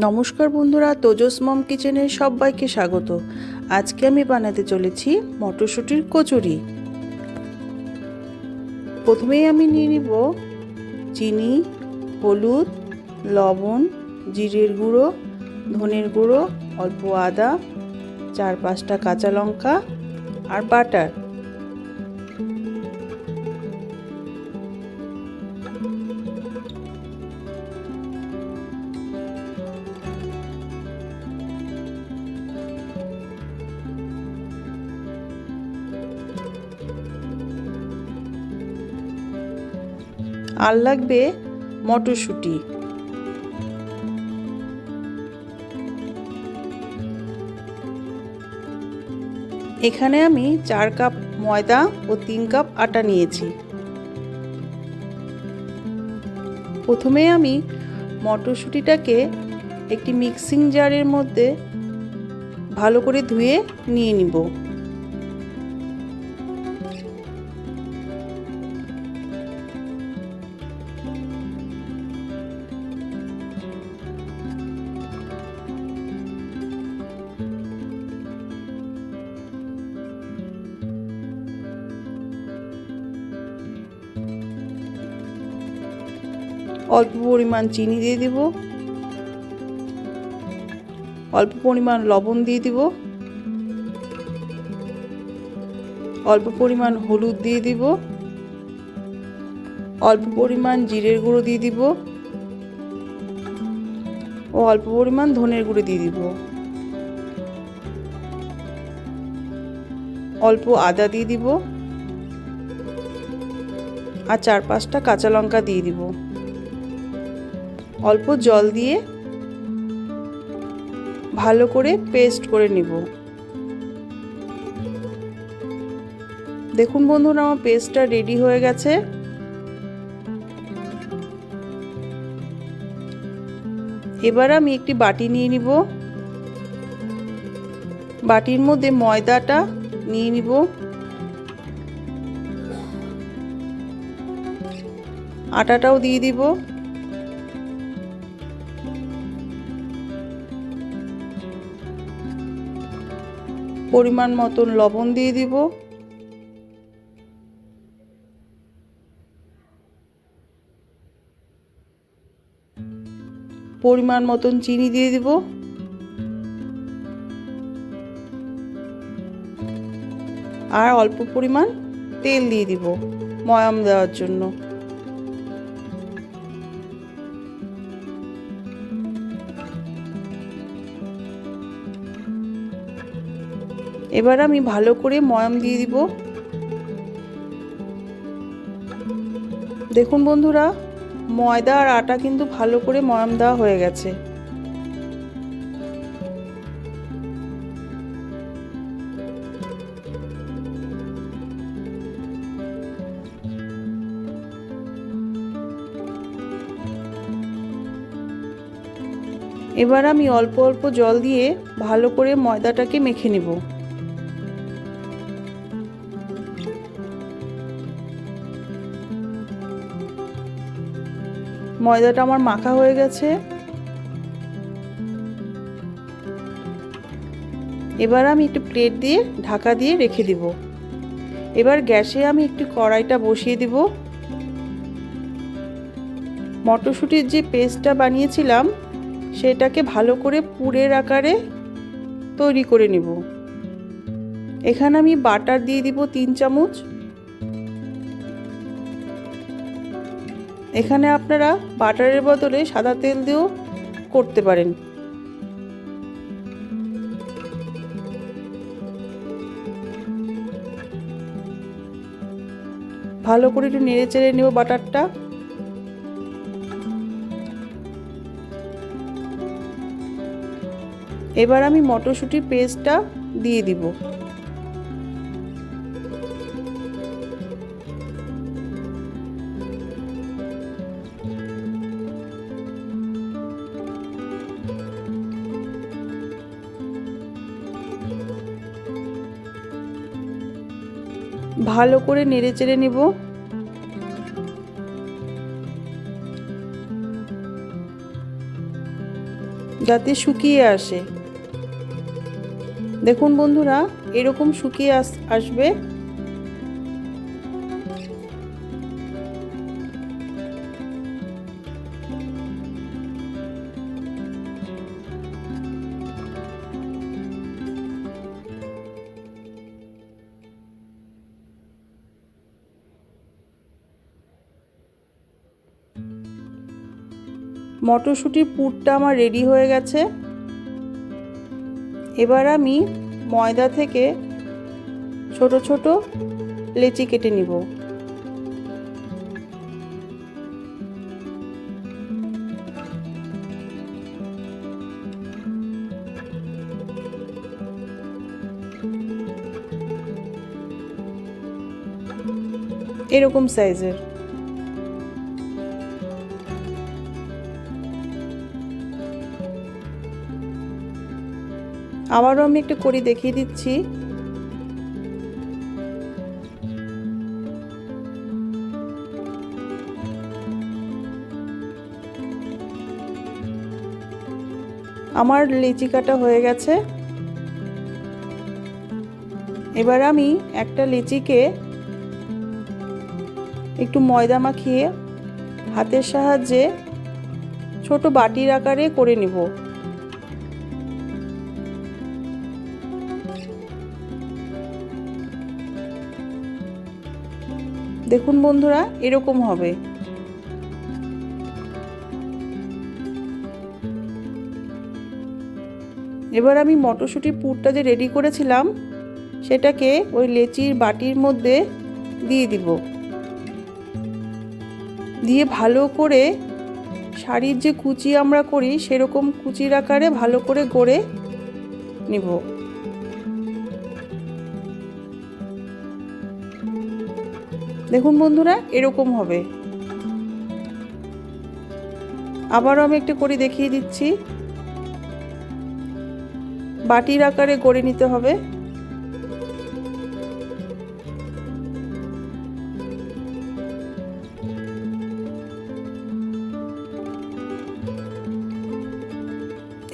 নমস্কার বন্ধুরা, তোজস মম কিচেনের সবাইকে স্বাগত। আজকে আমি বানাতে চলেছি মটরশুঁটির কচুরি। প্রথমেই আমি নিয়ে নিব চিনি, হলুদ, লবণ, জিরের গুঁড়ো, ধনের গুঁড়ো, অল্প আদা, চার পাঁচটা কাঁচা লঙ্কা আর বাটার। আর লাগবে মটরশুঁটি। এখানে আমি চার কাপ ময়দা ও তিন কাপ আটা নিয়েছি। প্রথমে আমি মটরশুঁটিটাকে একটি মিক্সিং জারের মধ্যে ভালো করে ধুয়ে নিয়ে নিব। অল্প পরিমাণ চিনি দিয়ে দিব। অল্প পরিমাণ লবণ দিয়ে দিব। অল্প পরিমাণ হলুদ দিয়ে দিব। অল্প পরিমাণ জিরের গুঁড়ো দিয়ে দিব। ও অল্প পরিমাণ ধনের গুঁড়ো দিয়ে দিব। অল্প আদা দিয়ে দিব। আর চার পাঁচটা কাঁচা লঙ্কা দিয়ে দিব। অল্প জল দিয়ে ভালো করে পেস্ট করে নিব। দেখুন বন্ধুরা, আমার পেস্টটা রেডি হয়ে গেছে। এবার আমি একটি বাটি নিয়ে নিব। বাটির মধ্যে ময়দাটা নিয়ে নিব। আটাটাও দিয়ে দিব। পরিমাণ মতন লবণ দিয়ে দিব। পরিমাণ মতন চিনি দিয়ে দিব। আর অল্প পরিমাণ তেল দিয়ে দিব ময়াম দেওয়ার জন্য। এবার আমি ভালো করে ময়াম দিয়ে দিব। দেখুন বন্ধুরা, ময়দা আর আটা কিন্তু ভালো করে ময়াম দেওয়া হয়ে গেছে। এবার আমি অল্প অল্প জল দিয়ে ভালো করে ময়দাটাকে মেখে নেব। ময়দাটা আমার মাখা হয়ে গেছে। এবার আমি একটু প্লেট দিয়ে ঢাকা দিয়ে রেখে দিব। এবার গ্যাসে আমি একটু কড়াইটা বসিয়ে দিব। মটরশুঁটির যে পেস্টটা বানিয়েছিলাম, সেটাকে ভালো করে পুরের আকারে তৈরি করে নেব। এখানে আমি বাটার দিয়ে দিব তিন চামচ। এখানে আপনারা বাটারের বদলে সাদা তেল দিয়েও করতে পারেন। ভালো করে একটু নেড়ে চেড়ে নেব বাটারটা। এবার আমি মটরশুঁটির পেস্টটা দিয়ে দিব। ভালো করে নেড়ে চেড়ে নেব। যাতে শুকিয়ে আসে। দেখুন বন্ধুরা এরকম শুকিয়ে আস আসবে। মটরশুঁটির পুরটা আমার রেডি হয়ে গেছে। এবার আমি ময়দা থেকে ছোট ছোট লেচি কেটে নিব। এরকম সাইজের আবারও আমি একটু করি, দেখিয়ে দিচ্ছি। আমার লিচি কাটা হয়ে গেছে। এবার আমি একটা লিচিকে একটু ময়দা মাখিয়ে হাতের সাহায্যে ছোট বাটির আকারে করে নিব। দেখুন বন্ধুরা, এরকম হবে। এবার আমি মটরশুঁটির পুরটা যে রেডি করেছিলাম, সেটাকে ওই লেচির বাটির মধ্যে দিয়ে দিব। দিয়ে ভালো করে শাড়ির যে কুচি আমরা করি, সেরকম কুচির আকারে ভালো করে গড়ে নিব। দেখুন বন্ধুরা, এরকম হবে। আবারও আমি একটু করে দেখিয়ে দিচ্ছি। বাটির আকারে গড়ে নিতে হবে।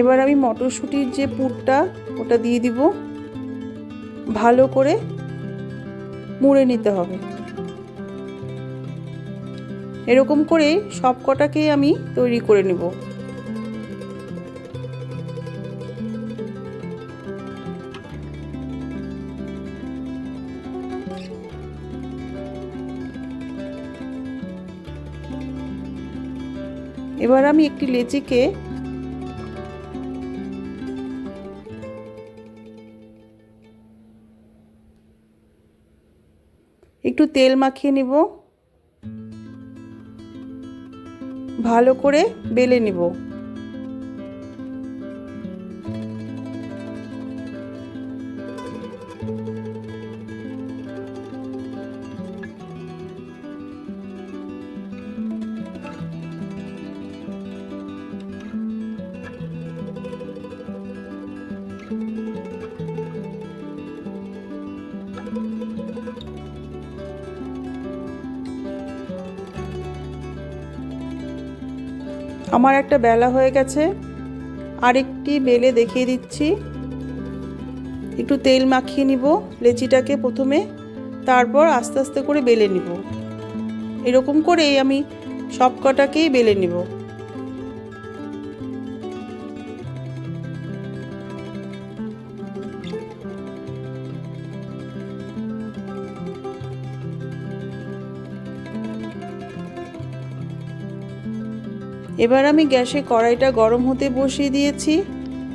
এবার আমি মটরশুঁটির যে পুরটা, ওটা দিয়ে দিব। ভালো করে মুড়ে নিতে হবে। এরকম করে সব কটাকেই আমি তৈরি করে নেব। এবার আমি একটি লেচিকে একটু তেল মাখিয়ে নিব। ভালো করে বেলে নিব। আমার একটা বেলা হয়ে গেছে। আরেকটি বেলে দেখিয়ে দিচ্ছি। একটু তেল মাখিয়ে নিব, লেচিটাকে প্রথমে, তারপর আস্তে আস্তে করে বেলে নিব। এরকম করেই আমি সব কটাকেই বেলে নিব। এবার আমি গ্যাসে কড়াইটা গরম হতে বসিয়ে দিয়েছি।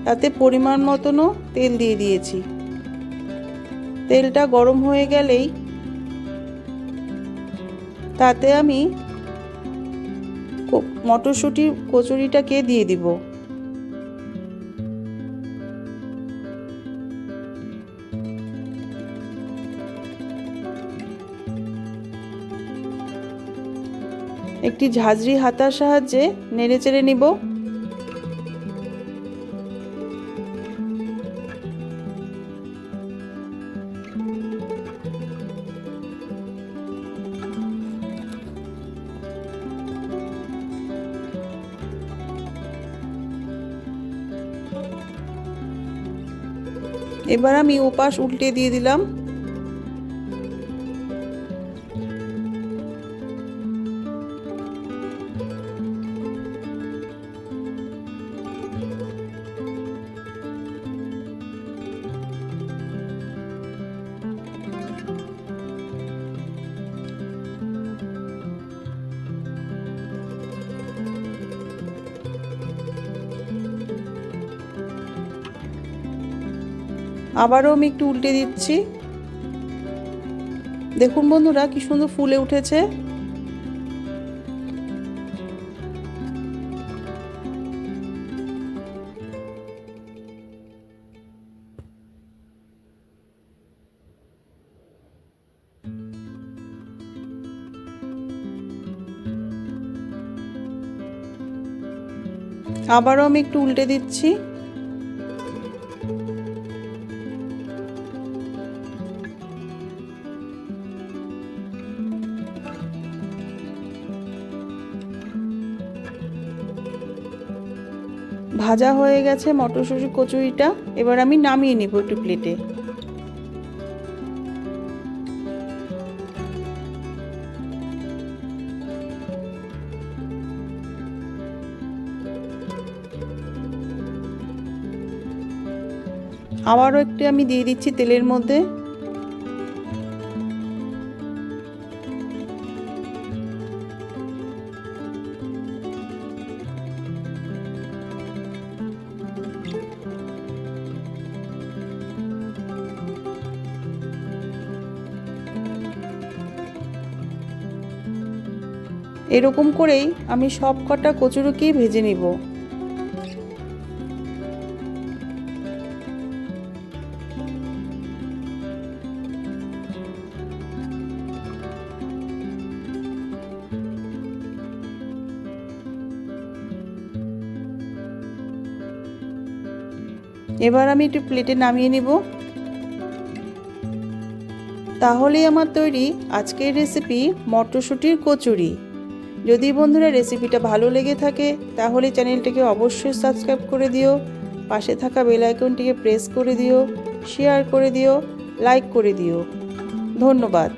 তাতে পরিমাণ মতনও তেল দিয়ে দিয়েছি। তেলটা গরম হয়ে গেলেই তাতে আমি মটরশুঁটির কচুরিটাকে দিয়ে দিব। একটি ঝাঁঝরি হাতার সাহায্যে নেড়ে চেড়ে নিব। এবার আমি উপাস উল্টে দিয়ে দিলাম। আবারও আমি একটু উল্টে দিচ্ছি। দেখুন বন্ধুরা, কি সুন্দর ফুলে উঠেছে। আবারও আমি একটু উল্টে দিচ্ছি। ভাজা হয়ে গেছে মটরশুঁটি কচুরিটা। এবার আমি নামিয়ে নেব একটু প্লেটে। আবারও একটু আমি দিয়ে দিচ্ছি তেলের মধ্যে। এরকম করেই আমি সব কটা কচুরুকেই ভেজে নিব। এবার আমি একটু প্লেটে নামিয়ে নিব। তাহলে আমার তৈরি আজকের রেসিপি মটরশুঁটির কচুরি। যদি বন্ধুরা রেসিপিটা ভালো লেগে থাকে, তাহলে চ্যানেলটিকে অবশ্যই সাবস্ক্রাইব করে দিও, পাশে থাকা বেল আইকনটিকে প্রেস করে দিও, শেয়ার করে দিও, লাইক করে দিও। ধন্যবাদ।